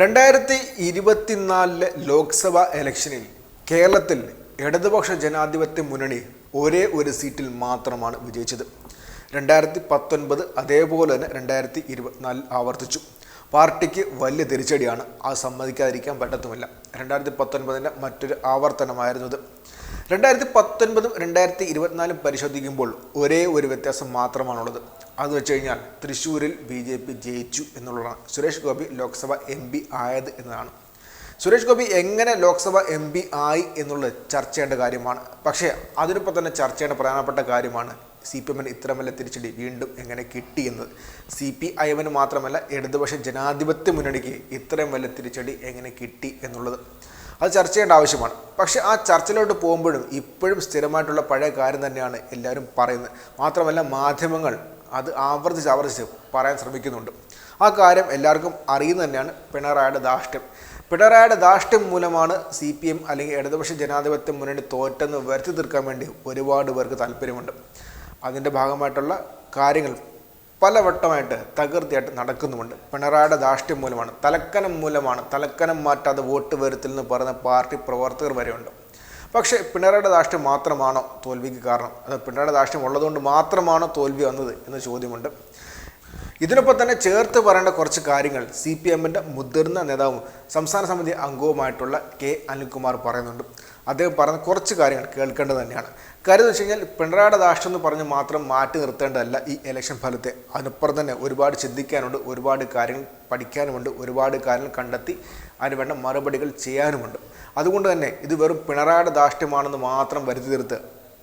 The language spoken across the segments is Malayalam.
രണ്ടായിരത്തി ഇരുപത്തിനാലിലെ ലോക്സഭാ ഇലക്ഷനിൽ കേരളത്തിൽ ഇടതുപക്ഷ ജനാധിപത്യ മുന്നണി ഒരേ ഒരു സീറ്റിൽ മാത്രമാണ് വിജയിച്ചത്. രണ്ടായിരത്തി പത്തൊൻപത് അതേപോലെ തന്നെ രണ്ടായിരത്തി ഇരുപത്തിനാലിൽ ആവർത്തിച്ചു. പാർട്ടിക്ക് വലിയ തിരിച്ചടിയാണ്. അത് സമ്മതിക്കാതിരിക്കാൻ പറ്റത്തുമില്ല. രണ്ടായിരത്തി പത്തൊൻപതിന്റെ മറ്റൊരു ആവർത്തനമായിരുന്നു ഇത് രണ്ടായിരത്തി പത്തൊൻപതും രണ്ടായിരത്തി ഇരുപത്തിനാലും പരിശോധിക്കുമ്പോൾ ഒരേ ഒരു വ്യത്യാസം മാത്രമാണുള്ളത്. അത് വെച്ച് കഴിഞ്ഞാൽ തൃശ്ശൂരിൽ ബി ജെ പി ജയിച്ചു എന്നുള്ളതാണ്. സുരേഷ് ഗോപി ലോക്സഭ എം പി ആയത് എന്നതാണ്. സുരേഷ് ഗോപി എങ്ങനെ ലോക്സഭ എം പി ആയി എന്നുള്ളത് ചർച്ച ചെയ്യേണ്ട കാര്യമാണ്. പക്ഷേ അതിനൊപ്പം തന്നെ ചർച്ച ചെയ്യേണ്ട പ്രധാനപ്പെട്ട കാര്യമാണ് സി പി എമ്മിന് ഇത്ര തിരിച്ചടി വീണ്ടും എങ്ങനെ കിട്ടി എന്നത്? സി പി ഐ എമ്മിന് മാത്രമല്ല ഇടതുപക്ഷ ജനാധിപത്യ മുന്നണിക്ക് ഇത്രയും വലിയ തിരിച്ചടി എങ്ങനെ കിട്ടി എന്നുള്ളത്. അത് ചർച്ച ചെയ്യേണ്ട ആവശ്യമാണ്. പക്ഷേ ആ ചർച്ചയിലോട്ട് പോകുമ്പോഴും ഇപ്പോഴും സ്ഥിരമായിട്ടുള്ള പഴയ കാര്യം തന്നെയാണ് എല്ലാവരും പറയുന്നത്. മാത്രമല്ല മാധ്യമങ്ങൾ അത് ആവർത്തിച്ച് ആവർത്തിച്ച് പറയാൻ ശ്രമിക്കുന്നുണ്ട്. ആ കാര്യം എല്ലാവർക്കും അറിയുന്നത് തന്നെയാണ് പിണറായിയുടെ ധാഷ്ട്യം പിണറായിയുടെ ധാഷ്ട്യം മൂലമാണ് സി പി എം അല്ലെങ്കിൽ ഇടതുപക്ഷ ജനാധിപത്യ മുന്നണി തോറ്റെന്ന് വരുത്തി തീർക്കാൻ വേണ്ടി ഒരുപാട് പേർക്ക് താല്പര്യമുണ്ട്. അതിന്റെ ഭാഗമായിട്ടുള്ള കാര്യങ്ങൾ പലവട്ടമായിട്ട് തകൃതിയായിട്ട് നടക്കുന്നുമുണ്ട്. പിണറായിയുടെ ധാർഷ്ട്യം മൂലമാണ് തലക്കനം മൂലമാണ് തലക്കനം മാറ്റാതെ വോട്ട് വരുത്തിൽ എന്ന് പറയുന്ന പാർട്ടി പ്രവർത്തകർ വരെയുണ്ട്. പക്ഷേ പിണറായിയുടെ ധാർഷ്ട്യം മാത്രമാണോ തോൽവിക്ക് കാരണം? അത് പിണറായിയുടെ ധാർഷ്ട്യം ഉള്ളതുകൊണ്ട് മാത്രമാണോ തോൽവി വന്നത് എന്ന ചോദ്യമുണ്ട്. ഇതിനൊപ്പം തന്നെ ചേർത്ത് പറയേണ്ട കുറച്ച് കാര്യങ്ങൾ സി പി എമ്മിന്റെ മുതിർന്ന നേതാവും സംസ്ഥാന സമിതി അംഗവുമായിട്ടുള്ള കെ അനിൽകുമാർ പറയുന്നുണ്ട്. അദ്ദേഹം പറഞ്ഞ കുറച്ച് കാര്യങ്ങൾ കേൾക്കേണ്ടത് തന്നെയാണ്. കാര്യം എന്ന് വെച്ച് കഴിഞ്ഞാൽ പിണറായിയുടെ ദാഷ്ടം എന്ന് പറഞ്ഞ് മാത്രം മാറ്റി നിർത്തേണ്ടതല്ല ഈ ഇലക്ഷൻ ഫലത്തെ. അതിനപ്പുറം തന്നെ ഒരുപാട് ചിന്തിക്കാനുണ്ട് ഒരുപാട് കാര്യങ്ങൾ പഠിക്കാനുമുണ്ട് ഒരുപാട് കാര്യങ്ങൾ കണ്ടെത്തി അതിന് വേണ്ട മറുപടികൾ ചെയ്യാനുമുണ്ട്. അതുകൊണ്ട് തന്നെ ഇത് വെറും പിണറായിയുടെ ദാഷ്ട്യമാണെന്ന് മാത്രം വരുത്തി തീർത്ത്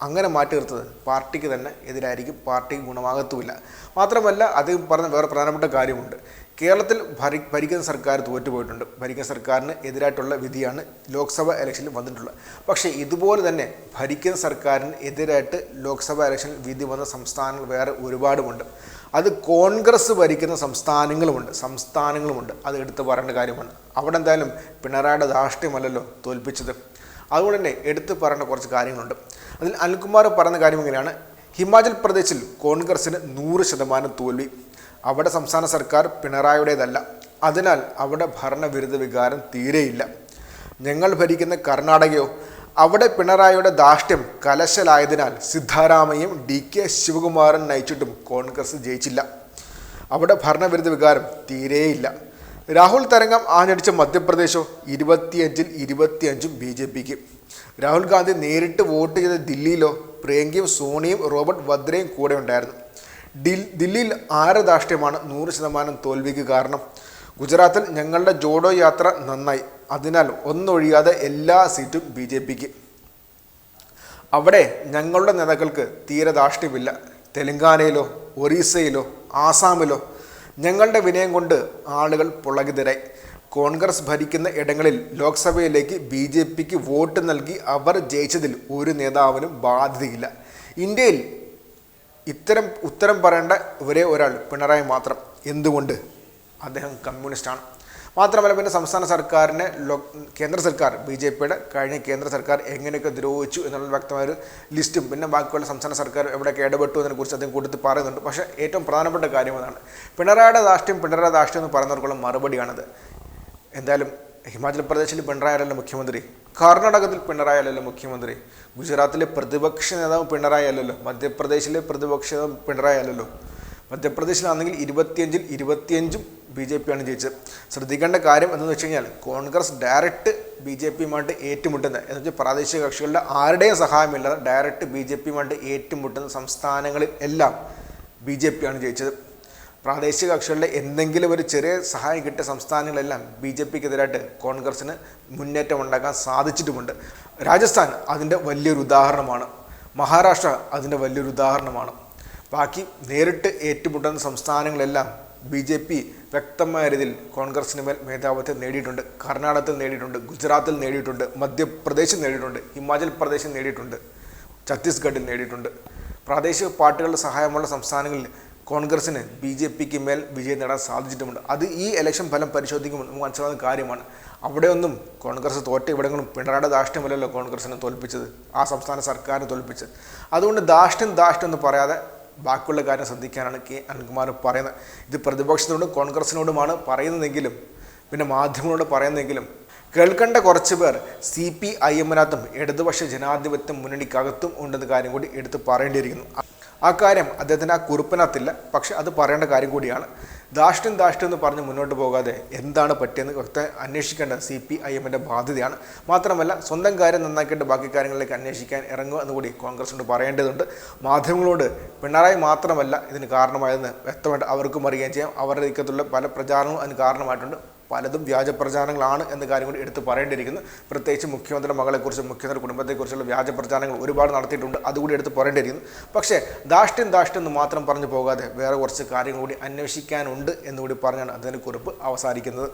അങ്ങനെ മാറ്റി നിർത്തത് പാർട്ടിക്ക് തന്നെ എതിരായിരിക്കും പാർട്ടിക്ക് ഗുണമാകത്തുമില്ല. മാത്രമല്ല അദ്ദേഹം പറഞ്ഞ വേറെ പ്രധാനപ്പെട്ട കാര്യമുണ്ട്. കേരളത്തിൽ ഭരി ഭരിക്കുന്ന സർക്കാർ തോറ്റുപോയിട്ടുണ്ട്. ഭരിക്കുന്ന സർക്കാരിന് എതിരായിട്ടുള്ള വിധിയാണ് ലോക്സഭ ഇലക്ഷനിൽ വന്നിട്ടുള്ളത്. പക്ഷേ ഇതുപോലെ തന്നെ ഭരിക്കുന്ന സർക്കാരിന് എതിരായിട്ട് ലോക്സഭ ഇലക്ഷനിൽ വിധി വന്ന സംസ്ഥാനങ്ങൾ വേറെ ഒരുപാടുമുണ്ട്. അത് കോൺഗ്രസ് ഭരിക്കുന്ന സംസ്ഥാനങ്ങളുമുണ്ട്. സംസ്ഥാനങ്ങളുമുണ്ട്. അത് എടുത്തു പറയേണ്ട കാര്യമാണ്. അവിടെ എന്തായാലും പിണറായിയുടെ ധാർഷ്ട്യമല്ലല്ലോ തോൽപ്പിച്ചത്. അതുകൊണ്ട് തന്നെ എടുത്തു പറയേണ്ട കുറച്ച് കാര്യങ്ങളുണ്ട്. അതിൽ അനിൽകുമാർ പറഞ്ഞ കാര്യം ഇങ്ങനെയാണ്. ഹിമാചൽ പ്രദേശിൽ കോൺഗ്രസിന് നൂറ് ശതമാനം തോൽവി. അവിടെ സംസ്ഥാന സർക്കാർ പിണറായിയുടേതല്ല. അതിനാൽ അവിടെ ഭരണവിരുദ്ധ വികാരം തീരെയില്ല. ഞങ്ങൾ ഭരിക്കുന്ന കർണാടകയോ അവിടെ പിണറായിയുടെ ധാഷ്ട്യം കലശലായതിനാൽ സിദ്ധാരാമയും ഡി കെ ശിവകുമാരൻ നയിച്ചിട്ടും കോൺഗ്രസ് ജയിച്ചില്ല. അവിടെ ഭരണവിരുദ്ധ വികാരം തീരെയില്ല. രാഹുൽ തരംഗം ആഞ്ഞടിച്ച മധ്യപ്രദേശോ ഇരുപത്തിയഞ്ചിൽ ഇരുപത്തിയഞ്ചും ബി ജെ പിക്ക്. രാഹുൽ ഗാന്ധി നേരിട്ട് വോട്ട് ചെയ്ത ദില്ലിയിലോ പ്രിയങ്കയും സോണിയും റോബർട്ട് വദ്രയും കൂടെ ഉണ്ടായിരുന്നു ദില്ലിയിൽ ആറ് ധാർഷ്ട്യമാണ് നൂറ് ശതമാനം തോൽവിക്ക് കാരണം. ഗുജറാത്തിൽ ഞങ്ങളുടെ ജോഡോ യാത്ര നന്നായി. അതിനാൽ ഒന്നൊഴിയാതെ എല്ലാ സീറ്റും ബി ജെ പിക്ക്. അവിടെ ഞങ്ങളുടെ നേതാക്കൾക്ക് തീരെ ധാർഷ്ട്യമില്ല തെലങ്കാനയിലോ ഒറീസയിലോ ആസാമിലോ ഞങ്ങളുടെ വിനയം കൊണ്ട് ആളുകൾ പുളകിതരായി. കോൺഗ്രസ് ഭരിക്കുന്ന ഇടങ്ങളിൽ ലോക്സഭയിലേക്ക് ബി ജെ പിക്ക് വോട്ട് നൽകി അവർ ജയിച്ചതിൽ ഒരു നേതാവിനും ബാധ്യതയില്ല. ഇന്ത്യയിൽ ഇത്തരം ഉത്തരം പറയേണ്ട ഒരേ ഒരാൾ പിണറായി മാത്രം. എന്തുകൊണ്ട്? അദ്ദേഹം കമ്മ്യൂണിസ്റ്റാണ് മാത്രമല്ല പിന്നെ സംസ്ഥാന സർക്കാരിനെ കേന്ദ്ര സർക്കാർ ബി ജെ പിയുടെ കഴിഞ്ഞ കേന്ദ്ര സർക്കാർ എങ്ങനെയൊക്കെ ദ്രോഹിച്ചു എന്നുള്ള വ്യക്തമായ ഒരു ലിസ്റ്റും പിന്നെ ബാക്കിയുള്ള സംസ്ഥാന സർക്കാർ എവിടെയൊക്കെ ഇടപെട്ടു എന്നതിനെക്കുറിച്ച് അദ്ദേഹം കൂട്ടത്തിൽ പറയുന്നുണ്ട്. പക്ഷേ ഏറ്റവും പ്രധാനപ്പെട്ട കാര്യം അതാണ്. പിണറായിയുടെ ധാഷ്ട്യം പിണറായി ധാഷ്ട്യം എന്ന് പറയുന്നവർക്കുള്ള മറുപടിയാണത്. എന്തായാലും ഹിമാചൽ പ്രദേശിൽ പിണറായി അല്ലല്ലോ മുഖ്യമന്ത്രി. കർണാടകത്തിൽ പിണറായി അല്ലല്ലോ മുഖ്യമന്ത്രി. ഗുജറാത്തിലെ പ്രതിപക്ഷ നേതാവ് പിണറായി അല്ലല്ലോ മധ്യപ്രദേശിലെ പ്രതിപക്ഷ നേതാവ് പിണറായി അല്ലല്ലോ മധ്യപ്രദേശിലാണെങ്കിൽ ഇരുപത്തിയഞ്ചിൽ ഇരുപത്തിയഞ്ചും ബി ജെ പിയാണ് ജയിച്ചത്. ശ്രദ്ധിക്കേണ്ട കാര്യം എന്ന് വെച്ച് കഴിഞ്ഞാൽ കോൺഗ്രസ് ഡയറക്റ്റ് ബി ജെ പിയുമായിട്ട് ഏറ്റുമുട്ടുന്ന എന്ന് വെച്ചാൽ പ്രാദേശിക കക്ഷികളുടെ ആരുടെയും സഹായമില്ലാതെ ഡയറക്റ്റ് ബി ജെ പിയുമായിട്ട് ഏറ്റുമുട്ടുന്ന സംസ്ഥാനങ്ങളിൽ എല്ലാം ബി ജെ പിയാണ് ജയിച്ചത്. പ്രാദേശിക കക്ഷികളുടെ എന്തെങ്കിലും ഒരു ചെറിയ സഹായം കിട്ടിയ സംസ്ഥാനങ്ങളെല്ലാം ബി ജെ പിക്കെതിരായിട്ട് കോൺഗ്രസ്സിന് മുന്നേറ്റം ഉണ്ടാക്കാൻ സാധിച്ചിട്ടുമുണ്ട്. രാജസ്ഥാൻ അതിന്റെ വലിയൊരു ഉദാഹരണമാണ്. മഹാരാഷ്ട്ര അതിന്റെ വലിയൊരു ഉദാഹരണമാണ്. ബാക്കി നേരിട്ട് ഏറ്റുമുട്ടുന്ന സംസ്ഥാനങ്ങളെല്ലാം ബി ജെ പി വ്യക്തമായ രീതിയിൽ കോൺഗ്രസിന് മേൽ മേധാവിത്വം നേടിയിട്ടുണ്ട്. കർണാടകത്തിൽ നേടിയിട്ടുണ്ട് ഗുജറാത്തിൽ നേടിയിട്ടുണ്ട് മധ്യപ്രദേശിൽ നേടിയിട്ടുണ്ട് ഹിമാചൽ പ്രദേശിൽ നേടിയിട്ടുണ്ട് ഛത്തീസ്ഗഡിൽ നേടിയിട്ടുണ്ട്. പ്രാദേശിക പാർട്ടികളുടെ സഹായമുള്ള സംസ്ഥാനങ്ങളിൽ കോൺഗ്രസിന് ബി ജെ പിക്ക് മേൽ വിജയം നേടാൻ സാധിച്ചിട്ടുമുണ്ട്. അത് ഈ ഇലക്ഷൻ ഫലം പരിശോധിക്കുമ്പോൾ നമുക്ക് മനസ്സിലാകുന്ന കാര്യമാണ്. അവിടെയൊന്നും കോൺഗ്രസ് തോറ്റ ഇവിടങ്ങളും പിണറായിയുടെ ദാഷ്ട്യമല്ലല്ലോ കോൺഗ്രസിനെ തോൽപ്പിച്ചത് ആ സംസ്ഥാന സർക്കാരിനെ തോൽപ്പിച്ചത്. അതുകൊണ്ട് ദാഷ്ട്യം ദാഷ്ട്യം എന്ന് പറയാതെ ബാക്കിയുള്ള കാര്യം ശ്രദ്ധിക്കാനാണ് കെ അനിൽകുമാർ പറയുന്നത്. ഇത് പ്രതിപക്ഷത്തോടും കോൺഗ്രസിനോടുമാണ് പറയുന്നതെങ്കിലും പിന്നെ മാധ്യമങ്ങളോട് പറയുന്നതെങ്കിലും കേൾക്കേണ്ട കുറച്ച് പേർ സി പി ഐ എമ്മിനകത്തും ഇടതുപക്ഷ ജനാധിപത്യ മുന്നണിക്കകത്തും ഉണ്ടെന്ന കാര്യം കൂടി എടുത്ത് പറയേണ്ടിയിരിക്കുന്നു. ആ കാര്യം അദ്ദേഹത്തിന് ആ കുറിപ്പിനകത്തില്ല. പക്ഷെ അത് പറയേണ്ട കാര്യം കൂടിയാണ്. ദാഷ്ട്യം ദാഷ്ട്യം എന്ന് പറഞ്ഞ് മുന്നോട്ട് പോകാതെ എന്താണ് പറ്റിയെന്ന് വ്യക്തം അന്വേഷിക്കേണ്ടത് സി പി ഐ എമ്മിന്റെ ബാധ്യതയാണ്. മാത്രമല്ല സ്വന്തം കാര്യം നന്നാക്കിയിട്ട് ബാക്കി കാര്യങ്ങളിലേക്ക് അന്വേഷിക്കാൻ ഇറങ്ങുക എന്ന് കൂടി കോൺഗ്രസിനോട് പറയേണ്ടതുണ്ട്. മാധ്യമങ്ങളോട് പിണറായി മാത്രമല്ല ഇതിന് കാരണമായതെന്ന് വ്യക്തമായിട്ട് അവർക്കും അറിയുകയും ചെയ്യാം. അവരുടെ ഇക്കത്തുള്ള പല പ്രചാരണവും അതിന് കാരണമായിട്ടുണ്ട്. പലതും വ്യാജ പ്രചാരണങ്ങളാണ് എന്ന കാര്യം കൂടി എടുത്ത് പറയേണ്ടിയിരിക്കുന്നു. പ്രത്യേകിച്ച് മുഖ്യമന്ത്രിയുടെ മകളെക്കുറിച്ചും മുഖ്യമന്ത്രി കുടുംബത്തെക്കുറിച്ചുള്ള വ്യാജ പ്രചാരണങ്ങൾ ഒരുപാട് നടത്തിയിട്ടുണ്ട്. അതുകൂടി എടുത്ത് പറയേണ്ടിയിരിക്കുന്നു. പക്ഷേ ദാഷ്ട്യം ദാഷ്ട്യം എന്ന് മാത്രം പറഞ്ഞു പോകാതെ വേറെ കുറച്ച് കാര്യങ്ങൾ കൂടി അന്വേഷിക്കാനുണ്ട് എന്നുകൂടി പറഞ്ഞാണ് അതിനെ കുറിപ്പ് അവസാനിക്കുന്നത്.